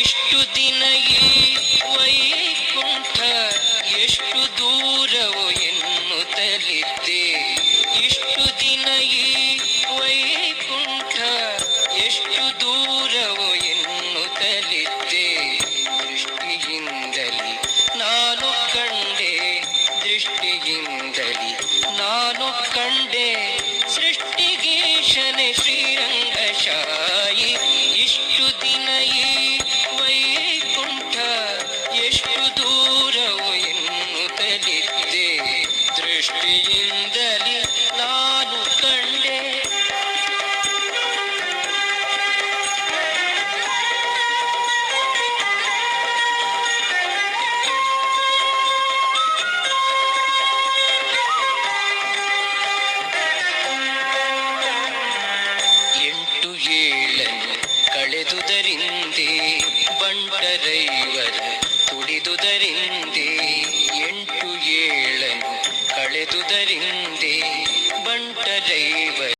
ಇಷ್ಟು ದಿನ ವೈಕುಂಠ, ಎಷ್ಟು ದೂರವೋ ಎನ್ನುತ್ತಲಿದ್ದೆ. ಇಷ್ಟು ದಿನ ವೈಕುಂಠ, ಎಷ್ಟು ದೂರವೋ ಎನ್ನುತ್ತಲಿದ್ದೆ. ದೃಷ್ಟಿಯಿಂದಲಿ ನಾನು ಕಂಡೆ, ದೃಷ್ಟಿಯಿಂದಲಿ ನಾನು ಕಂಡೆ. ದೂರವು ಎನ್ನುತ್ತಲಿದ್ದೆ ದೃಷ್ಟಿಯಿಂದಲಿ ನಾನು ಕಂಡೆ. ಎಂಟು ಏಳನ್ನು ಕಳೆದುದರಿಂದೆ ಬಂಟರೈವರ ಕಳೆದುದರಿಂದೆ ಎಂಟು ಏಳನು ಕಳೆದುದರಿಂದೆ ಬಂಟರೈ